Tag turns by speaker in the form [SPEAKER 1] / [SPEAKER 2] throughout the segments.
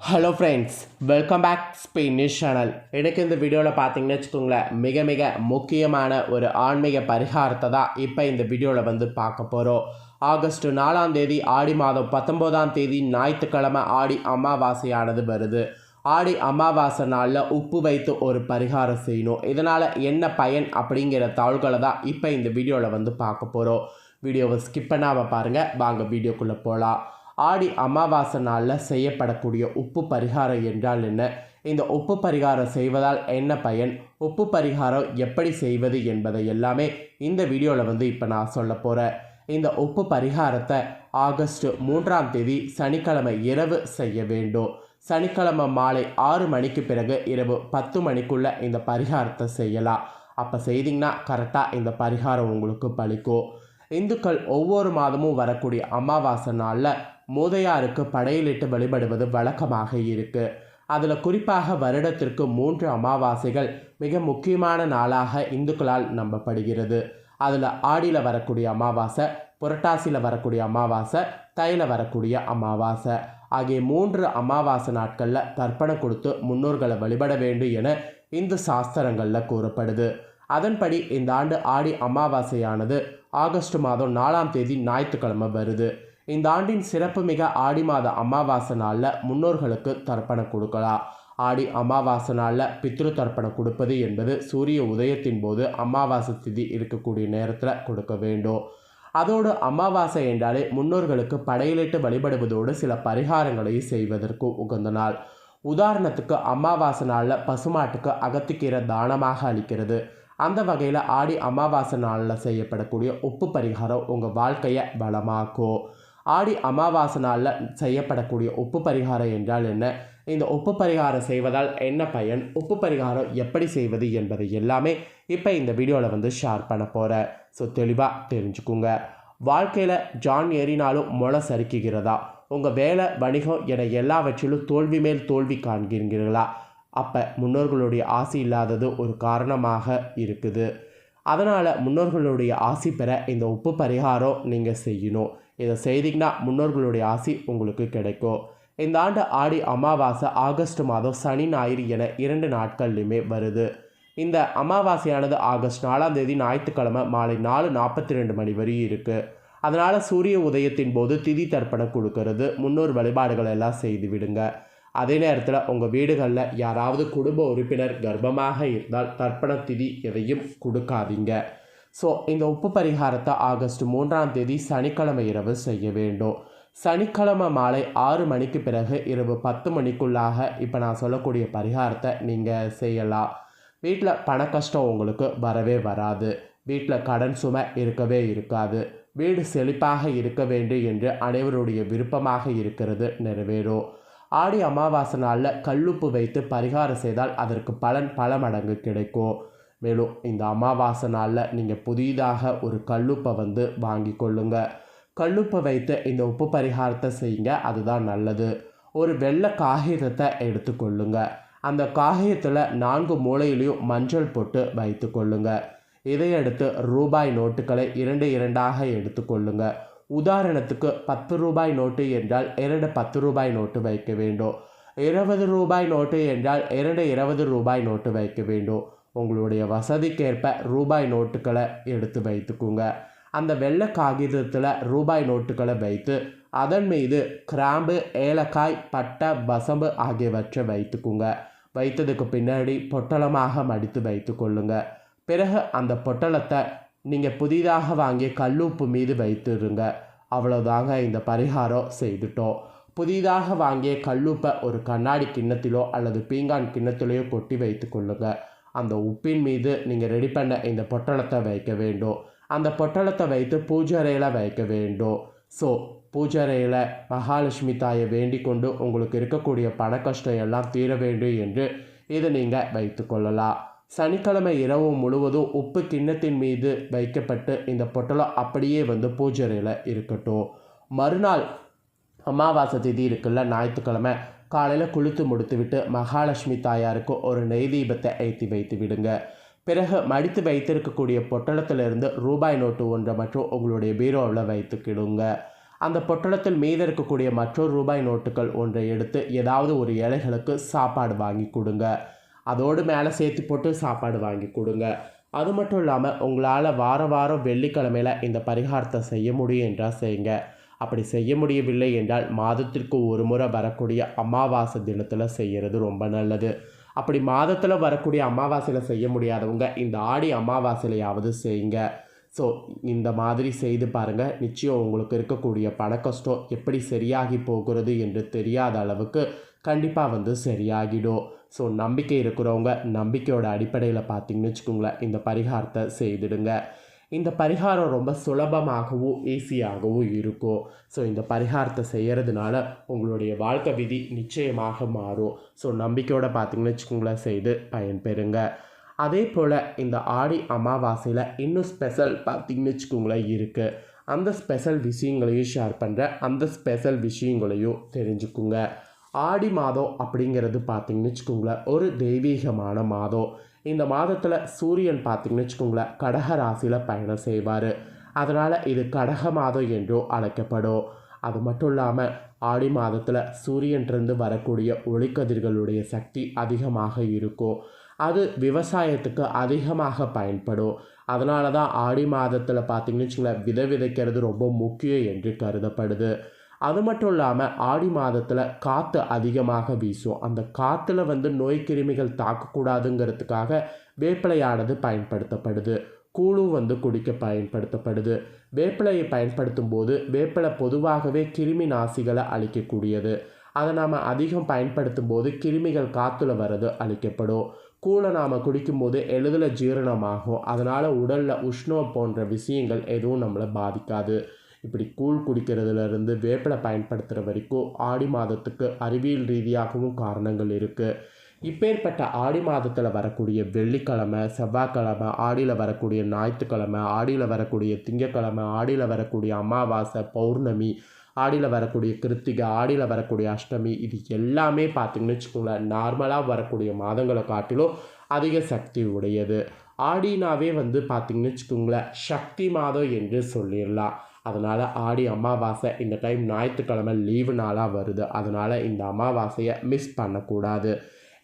[SPEAKER 1] Hello friends welcome back Spain news channel எனக்கு இந்த வீடியோவில் பார்த்தீங்கன்னு வச்சுக்கோங்களேன் மிக மிக முக்கியமான ஒரு ஆன்மீக பரிகாரத்தை தான் இப்போ இந்த வீடியோவில் வந்து பார்க்க போகிறோம் ஆகஸ்ட் நாலாம் தேதி ஆடி மாதம் பத்தொம்போதாம் தேதி ஞாயிற்றுக்கிழமை ஆடி அமாவாசையானது வருது. ஆடி அமாவாசை நாளில் உப்பு வைத்து ஒரு பரிகாரம் செய்யணும். இதனால் என்ன பயன் அப்படிங்கிற தாள்களை தான் இப்போ இந்த வீடியோவில் வந்து பார்க்க போகிறோம் வீடியோவை ஸ்கிப் பண்ணாமல் பாருங்கள் வாங்க வீடியோக்குள்ளே போகலாம் ஆடி அமாவாசை நாளில் செய்யப்படக்கூடிய உப்பு பரிகாரம் என்றால் என்ன? இந்த உப்பு பரிகாரம் செய்வதால் என்ன பயன்? உப்பு பரிகாரம் எப்படி செய்வது என்பதை எல்லாமே இந்த வீடியோவில் வந்து இப்போ நான் சொல்ல போகிறேன் இந்த உப்பு பரிகாரத்தை ஆகஸ்ட் மூன்றாம் தேதி சனிக்கிழமை இரவு செய்ய வேண்டும். சனிக்கிழமை மாலை ஆறு மணிக்கு பிறகு இரவு பத்து மணிக்குள்ளே இந்த பரிகாரத்தை செய்யலாம். அப்போ செய்தீங்கன்னா கரெக்டாக இந்த பரிகாரம் உங்களுக்கு பலிக்கும். இந்துக்கள் ஒவ்வொரு மாதமும் வரக்கூடிய அமாவாசை நாளில் மூதையாருக்கு படையலிட்டு வழிபடுவது வழக்கமாக இருக்கு. அதில் குறிப்பாக வருடத்திற்கு மூன்று அமாவாசைகள் மிக முக்கியமான நாளாக இந்துக்களால் நம்பப்படுகிறது. அதில் ஆடியில் வரக்கூடிய அமாவாசை புரட்டாசியில் வரக்கூடிய அமாவாசை தையில் வரக்கூடிய அமாவாசை. ஆகிய மூன்று அமாவாசை நாட்களில் தர்ப்பணம் கொடுத்து முன்னோர்களை வழிபட வேண்டும் என இந்து சாஸ்திரங்களில் கூறப்படுது. அதன்படி இந்த ஆண்டு ஆடி அமாவாசையானது ஆகஸ்ட் மாதம் நாலாம் தேதி ஞாயிற்றுக்கிழமை வருது. இந்த ஆண்டின் சிறப்புமிக ஆடி மாத அமாவாசை நாளில் முன்னோர்களுக்கு தர்ப்பணம் கொடுக்கலாம். ஆடி அமாவாசை நாளில் பித்ரு தர்ப்பணம் கொடுப்பது என்பது சூரிய உதயத்தின் போது அமாவாசை திதி இருக்கக்கூடிய நேரத்தில் கொடுக்க வேண்டும். அதோடு அமாவாசை என்றாலே முன்னோர்களுக்கு படையலிட்டு வழிபடுவதோடு சில பரிகாரங்களையும் செய்வதற்கு உகந்த நாள். உதாரணத்துக்கு அமாவாசை நாளில் பசுமாட்டுக்கு அகத்திக்கீரை தானமாக அளிக்கிறது. அந்த வகையில் ஆடி அமாவாசை நாளில் செய்யப்படக்கூடிய உப்பு பரிகாரம் உங்கள் வாழ்க்கையை பலமாக்கும் ஆடி அமாவாசை நாளில் செய்யப்படக்கூடிய உப்பு பரிகாரம் என்றால் என்ன? இந்த உப்பு பரிகாரம் செய்வதால் என்ன பயன்? உப்பு பரிகாரம் எப்படி செய்வது என்பதை எல்லாமே இப்போ இந்த வீடியோவில் வந்து ஷேர் பண்ண போகிறேன் ஸோ தெளிவாக தெரிஞ்சுக்குங்க. வாழ்க்கையில் ஜான் ஏறினாலும் முளை சறுக்குகிறதா? உங்கள் வேலை வணிகம் என எல்லாவற்றிலும் தோல்வி மேல் தோல்வி காண்கிறீர்களா? அப்போ முன்னோர்களுடைய ஆசை இல்லாதது ஒரு காரணமாக இருக்குது. அதனால் முன்னோர்களுடைய ஆசை பெற இந்த உப்பு பரிகாரம் நீங்கள் செய்யணும். இதை செய்தீங்கன்னா முன்னோர்களுடைய ஆசி உங்களுக்கு கிடைக்கும். இந்த ஆண்டு ஆடி அமாவாசை ஆகஸ்ட் மாதம் சனி ஞாயிறு என இரண்டு நாட்கள்லையுமே வருது. இந்த அமாவாசையானது ஆகஸ்ட் நாலாம் தேதி ஞாயிற்றுக்கிழமை மாலை நாலு நாற்பத்தி ரெண்டு மணி வரையும் இருக்குது அதனால் சூரிய உதயத்தின் போது திதி தர்ப்பணம் கொடுக்கறது. முன்னோர் வழிபாடுகள் எல்லாம் செய்து விடுங்க. அதே நேரத்தில் உங்கள் வீடுகளில் யாராவது குடும்ப உறுப்பினர் கர்ப்பமாக இருந்தால் தர்ப்பண திதி எதையும் கொடுக்காதீங்க. ஸோ இந்த உப்பு பரிகாரத்தை ஆகஸ்ட் மூன்றாம் தேதி சனிக்கிழமை இரவு செய்ய வேண்டும். சனிக்கிழமை மாலை ஆறு மணிக்கு பிறகு இரவு பத்து மணிக்குள்ளாக இப்போ நான் சொல்லக்கூடிய பரிகாரத்தை நீங்கள் செய்யலாம். வீட்டில் பண கஷ்டம் உங்களுக்கு வரவே வராது. வீட்டில் கடன் சுமை இருக்கவே இருக்காது. வீடு செழிப்பாக இருக்க வேண்டும் என்று அனைவருடைய விருப்பமாக இருக்கிறது நிறைவேறும். ஆடி அமாவாசை நாளில் கல்லுப்பு வைத்து பரிகாரம் செய்தால் அதற்கு பலன் பல மடங்கு கிடைக்கும். மேலும் இந்த அமாவாசை நாளில் நீங்கள் புதிதாக ஒரு கல்லுப்பை வந்து வாங்கி கொள்ளுங்க. கல்லுப்பை வைத்து இந்த உப்பு பரிகாரத்தை செய்யுங்க. அதுதான் நல்லது. ஒரு வெள்ளை காகிதத்தை எடுத்துக்கொள்ளுங்க அந்த காகிதத்தில் நான்கு மூலையிலையும் மஞ்சள் போட்டு வைத்து கொள்ளுங்க. இதையடுத்து ரூபாய் நோட்டுகளை இரண்டு இரண்டாக எடுத்துக்கொள்ளுங்க உதாரணத்துக்கு பத்து ரூபாய் நோட்டு என்றால் இரண்டு பத்து ரூபாய் நோட்டு வைக்க வேண்டும். இருபது ரூபாய் நோட்டு என்றால் இரண்டு இருபது ரூபாய் நோட்டு வைக்க வேண்டும். உங்களுடைய வசதிக்கேற்ப ரூபாய் நோட்டுகளை எடுத்து வைத்துக்குங்க. அந்த வெள்ளை காகிதத்தில் ரூபாய் நோட்டுகளை வைத்து அதன் மீது கிராம்பு ஏலக்காய் பட்டை வசம்பு ஆகியவற்றை வைத்துக்குங்க. வைத்ததுக்கு பின்னாடி பொட்டலமாக மடித்து வைத்து கொள்ளுங்க. பிறகு அந்த பொட்டலத்தை நீங்கள் புதிதாக வாங்கிய கல்லுப்பு மீது வைத்துருங்க. அவ்வளோதாங்க இந்த பரிகாரம் செய்துட்டோம். புதிதாக வாங்கிய கல்லுப்பை ஒரு கண்ணாடி கிண்ணத்திலோ அல்லது பீங்கான் கிண்ணத்திலேயோ கொட்டி வைத்து கொள்ளுங்கள் அந்த உப்பின் மீது நீங்கள் ரெடி பண்ண இந்த பொட்டலத்தை வைக்க வேண்டும். அந்த பொட்டலத்தை வைத்து பூஜரையில் வைக்க வேண்டும். ஸோ பூஜரையில் மகாலட்சுமி தாயை வேண்டிக் கொண்டு உங்களுக்கு இருக்கக்கூடிய பண கஷ்டம் எல்லாம் தீர வேண்டும் என்று இதை நீங்கள் வைத்து கொள்ளலாம். சனிக்கிழமை இரவு முழுவதும் உப்பு கிண்ணத்தின் மீது வைக்கப்பட்டு இந்த பொட்டலம் அப்படியே வந்து பூஜரையில் இருக்கட்டும். மறுநாள் அமாவாசை திதி இருக்குல்ல ஞாயிற்றுக்கிழமை. காலையில் குளித்து முடித்துவிட்டு மகாலட்சுமி தாயாருக்கு ஒரு நெய் தீபத்தை ஏற்றி வைத்து விடுங்க. பிறகு மடித்து வைத்திருக்கக்கூடிய பொட்டலத்திலிருந்து ரூபாய் நோட்டு ஒன்றை மற்றும் உங்களுடைய பீரோவில் வைத்துக்கிடுங்க அந்த பொட்டலத்தில் மீத இருக்கக்கூடிய மற்றொரு ரூபாய் நோட்டுகள் ஒன்றை எடுத்து ஏதாவது ஒரு ஏழைகளுக்கு சாப்பாடு வாங்கி கொடுங்க. அதோடு மேலே சேர்த்து போட்டு சாப்பாடு வாங்கி கொடுங்க. அது மட்டும் இல்லாமல் உங்களால் வார வாரம் வெள்ளிக்கிழமையில் இந்த பரிகாரத்தை செய்ய முடியும் என்றால் செய்யுங்க அப்படி செய்ய முடியவில்லை என்றால் மாதத்திற்கு ஒரு முறை வரக்கூடிய அமாவாசை தினத்தில் செய்கிறது ரொம்ப நல்லது. அப்படி மாதத்தில் வரக்கூடிய அமாவாசையில் செய்ய முடியாதவங்க இந்த ஆடி அமாவாசையிலையாவது செய்யுங்க. ஸோ இந்த மாதிரி செய்து பாருங்கள் நிச்சயம் உங்களுக்கு இருக்கக்கூடிய பண கஷ்டம் எப்படி சரியாகி போகிறது என்று தெரியாத அளவுக்கு கண்டிப்பாக வந்து சரியாகிடும். ஸோ நம்பிக்கை இருக்கிறவங்க நம்பிக்கையோட அடிப்படையில் பார்த்தீங்கன்னு வச்சுக்கோங்களேன். இந்த பரிகாரத்தை செய்திடுங்க. இந்த பரிகாரம் ரொம்ப சுலபமாகவும் ஈஸியாகவும் இருக்கும். ஸோ இந்த பரிகாரத்தை செய்கிறதுனால உங்களுடைய வாழ்க்கை விதி நிச்சயமாக மாறும். ஸோ நம்பிக்கையோடு பார்த்தீங்கன்னு வச்சுக்கோங்களேன் செய்து பயன்பெறுங்க. அதே போல் இந்த ஆடி அமாவாசையில் இன்னும் ஸ்பெஷல் பார்த்தீங்கன்னு வச்சுக்கோங்களேன் இருக்குது அந்த ஸ்பெஷல் விஷயங்களையும் ஷேர் பண்ணுறேன் அந்த ஸ்பெஷல் விஷயங்களையும் தெரிஞ்சுக்குங்க. ஆடி மாதம் அப்படிங்கிறது பார்த்தீங்கன்னு வச்சுக்கோங்களேன் ஒரு தெய்வீகமான மாதம். இந்த மாதத்தில் சூரியன் பார்த்திங்கன்னு வச்சுக்கோங்களேன் கடக ராசியில் பயணம் செய்வார். அதனால் இது கடக மாதம் என்றும் அழைக்கப்படும். அது மட்டும் இல்லாமல் ஆடி மாதத்தில் சூரியன்றிருந்து வரக்கூடிய ஒளிக்கதிர்களுடைய சக்தி அதிகமாக இருக்கும். அது விவசாயத்துக்கு அதிகமாக பயன்படும். அதனால தான் ஆடி மாதத்தில் பார்த்தீங்கன்னு வச்சுங்களேன் விதை விதைக்கிறது ரொம்ப முக்கியம் என்று கருதப்படுது. அது மட்டும் இல்லாமல் ஆடி மாதத்தில் காற்று அதிகமாக வீசும். அந்த காற்றுல வந்து நோய் கிருமிகள் தாக்கக்கூடாதுங்கிறதுக்காக வேப்பிலையானது பயன்படுத்தப்படுது. கூழும் வந்து குடிக்க பயன்படுத்தப்படுது. வேப்பிலையை பயன்படுத்தும் போது வேப்பிலை பொதுவாகவே கிருமி நாசிகளை அழிக்கக்கூடியது. அதை நாம் அதிகம் பயன்படுத்தும் போது கிருமிகள் காற்றுல வர்றது அழிக்கப்படும். கூழை நாம் குடிக்கும்போது எளிதில் ஜீரணமாகும். அதனால் உடலில் உஷ்ணம் போன்ற விஷயங்கள் எதுவும் நம்மளை பாதிக்காது. இப்படி கூழ் குடிக்கிறதுலேருந்து வேப்பிலை பயன்படுத்துகிற வரைக்கும் ஆடி மாதத்துக்கு அறிவியல் ரீதியாகவும் காரணங்கள் இருக்குது இப்பேற்பட்ட ஆடி மாதத்தில் வரக்கூடிய வெள்ளிக்கிழமை செவ்வாய்க்கிழமை ஆடியில் வரக்கூடிய ஞாயிற்றுக்கிழமை ஆடியில் வரக்கூடிய திங்கக்கிழமை ஆடியில் வரக்கூடிய அமாவாசை பௌர்ணமி ஆடியில் வரக்கூடிய கிருத்திகை ஆடியில் வரக்கூடிய அஷ்டமி இது எல்லாமே பார்த்திங்கன்னு வச்சுக்கோங்களேன் நார்மலாக வரக்கூடிய மாதங்களை காட்டிலும் அதிக சக்தி உடையது. ஆடினாவே வந்து பார்த்திங்கன்னு வச்சுக்கோங்களேன் சக்தி மாதம் என்று சொல்லிடலாம். அதனால் ஆடி அமாவாசை இந்த டைம் ஞாயிற்றுக்கிழமை லீவு நாளாக வருது. அதனால் இந்த அமாவாசையை மிஸ் பண்ணக்கூடாது.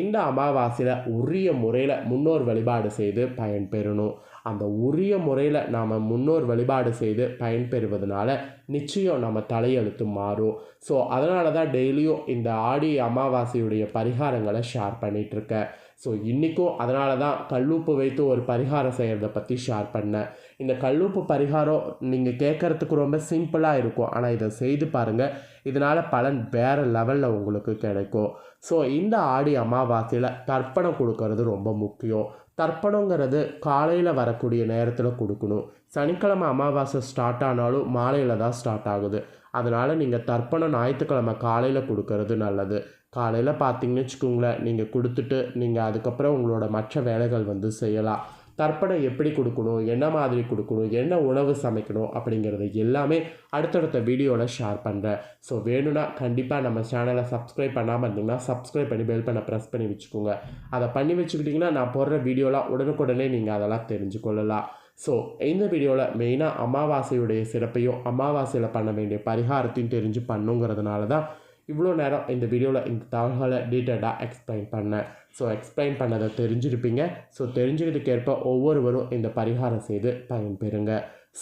[SPEAKER 1] இந்த அமாவாசையில் உரிய முறையில் முன்னோர் வழிபாடு செய்து பயன்பெறணும். அந்த உரிய முறையில் நாம் முன்னோர் வழிபாடு செய்து பயன்பெறுவதனால நிச்சயம் நம்ம தலையெழுத்து மாறும். ஸோ அதனால தான் டெய்லியும் இந்த ஆடி அமாவாசையுடைய பரிகாரங்களை ஷேர் பண்ணிகிட்ருக்கேன் ஸோ இன்றைக்கும் அதனால தான் கல்லுப்பு வைத்து ஒரு பரிகாரம் செய்கிறத பற்றி ஷேர் பண்ணேன். இந்த கல்லுப்பு பரிகாரம் நீங்கள் கேட்குறதுக்கு ரொம்ப சிம்பிளாக இருக்கும். ஆனால் இதை செய்து பாருங்கள் இதனால் பலன் வேறு லெவலில் உங்களுக்கு கிடைக்கும். ஸோ இந்த ஆடி அமாவாசையில் தர்ப்பணம் கொடுக்கறது ரொம்ப முக்கியம். தர்ப்பணங்கிறது காலையில் வரக்கூடிய நேரத்தில் கொடுக்கணும். சனிக்கிழமை அமாவாசை ஸ்டார்ட் ஆனாலும் மாலையில் தான் ஸ்டார்ட் ஆகுது. அதனால் நீங்கள் தர்ப்பணம் ஞாயிற்றுக்கிழமை காலையில் கொடுக்கறது நல்லது. காலையில் பார்த்தீங்கன்னு வச்சுக்கோங்களேன் நீங்கள் கொடுத்துட்டு நீங்கள் அதுக்கப்புறம் உங்களோட மற்ற வேலைகள் வந்து செய்யலாம். தர்ப்பணம் எப்படி கொடுக்கணும் என்ன மாதிரி கொடுக்கணும் என்ன உணவு சமைக்கணும் அப்படிங்கிறது எல்லாமே அடுத்தடுத்த வீடியோவில் ஷேர் பண்ணுறேன் ஸோ வேணும்னா கண்டிப்பாக நம்ம சேனலை சப்ஸ்கிரைப் பண்ணாமல் இருந்தீங்கன்னா சப்ஸ்கிரைப் பண்ணி பெல் பண்ண ப்ரெஸ் பண்ணி வச்சுக்கோங்க. அதை பண்ணி வச்சுக்கிட்டிங்கன்னா நான் போடுற வீடியோலாம் உடனுக்குடனே நீங்கள் அதெல்லாம் தெரிஞ்சுக்கொள்ளலாம் ஸோ இந்த வீடியோவில் மெயினாக அமாவாசையுடைய சிறப்பையும் அமாவாசையில் பண்ண வேண்டிய பரிகாரத்தையும் தெரிஞ்சு பண்ணுங்கிறதுனால தான் இவ்வளோ நேரம் இந்த வீடியோவில் இந்த தகவல்களை டீட்டெயிலாக எக்ஸ்பிளைன் பண்ணேன். ஸோ எக்ஸ்பிளைன் பண்ணதை தெரிஞ்சிருப்பீங்க. ஸோ தெரிஞ்சதுக்கேற்ப ஒவ்வொருவரும் இந்த பரிகாரம் செய்து பயன்பெறுங்க.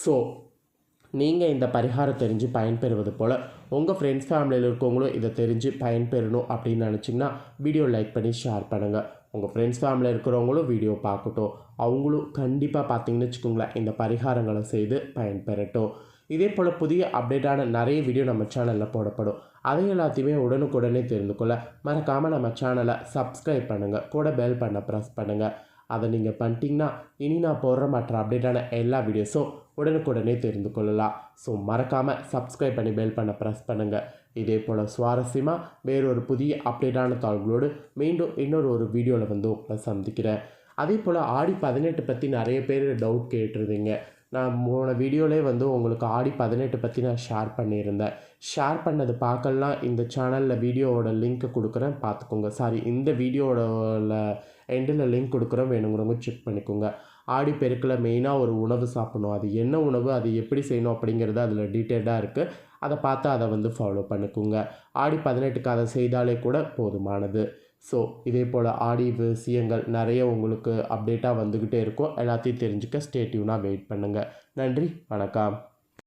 [SPEAKER 1] ஸோ நீங்கள் இந்த பரிகாரம் தெரிஞ்சு பயன்பெறுவது போல் உங்கள் ஃப்ரெண்ட்ஸ் ஃபேமிலியில் இருக்கவங்களும் இதை தெரிஞ்சு பயன்பெறணும் அப்படின்னு நினச்சிங்கன்னா வீடியோ லைக் பண்ணி ஷேர் பண்ணுங்கள் உங்கள் ஃப்ரெண்ட்ஸ் ஃபேமிலியில் இருக்கிறவங்களும் வீடியோ பார்க்கட்டும். அவங்களும் கண்டிப்பாக பார்த்தீங்கன்னு வச்சுக்கோங்களேன் இந்த பரிகாரங்களை செய்து பயன்பெறட்டும். இதே போல் புதிய அப்டேட்டான நிறைய வீடியோ நம்ம சேனலில் போடப்படும். அதை எல்லாத்தையுமே உடனுக்குடனே தெரிந்து கொள்ள மறக்காமல் நம்ம சேனலை சப்ஸ்கிரைப் பண்ணுங்கள் கூட பெல் பண்ண ப்ரெஸ் பண்ணுங்கள் அதை நீங்கள் பண்ணிட்டீங்கன்னா இனி நான் போடுற மற்ற அப்டேட்டான எல்லா வீடியோஸும் உடனுக்குடனே தெரிந்து கொள்ளலாம். ஸோ மறக்காமல் சப்ஸ்கிரைப் பண்ணி பெல் பண்ண ப்ரெஸ் பண்ணுங்கள் இதே போல் சுவாரஸ்யமாக வேறொரு புதிய அப்டேட்டான தாள்களோடு மீண்டும் இன்னொரு ஒரு வீடியோவில் வந்து உங்களை சந்திக்கிறேன். அதே போல் ஆடி பதினெட்டு பற்றி நிறைய பேர் டவுட் கேட்டிருந்தீங்க. நான் போன வீடியோவிலே வந்து உங்களுக்கு ஆடி பதினெட்டு பற்றி நான் ஷேர் பண்ணியிருந்தேன். ஷேர் பண்ணது பார்க்கலாம். இந்த சேனலில் வீடியோவோட லிங்க்கை கொடுக்குறேன். பார்த்துக்கோங்க. சாரி இந்த வீடியோவோட எண்டில் லிங்க் கொடுக்குறோம் வேணுங்கிறவங்க செக் பண்ணிக்கோங்க. ஆடி பெருக்கில் மெயினாக ஒரு உணவு சாப்பிடணும். அது என்ன உணவு அது எப்படி செய்யணும் அப்படிங்கிறது அதில் டீட்டெயில்டாக இருக்குது அதை பார்த்து அதை வந்து ஃபாலோ பண்ணிக்கோங்க. ஆடி பதினெட்டுக்கு அதை செய்தாலே கூட போதுமானது. ஸோ இதே போல் ஆடி விஷயங்கள் நிறைய உங்களுக்கு அப்டேட்டாக வந்துக்கிட்டே இருக்கும். எல்லாத்தையும் தெரிஞ்சுக்க ஸ்டேட்யூனாக வெயிட் பண்ணுங்கள் நன்றி வணக்கம்.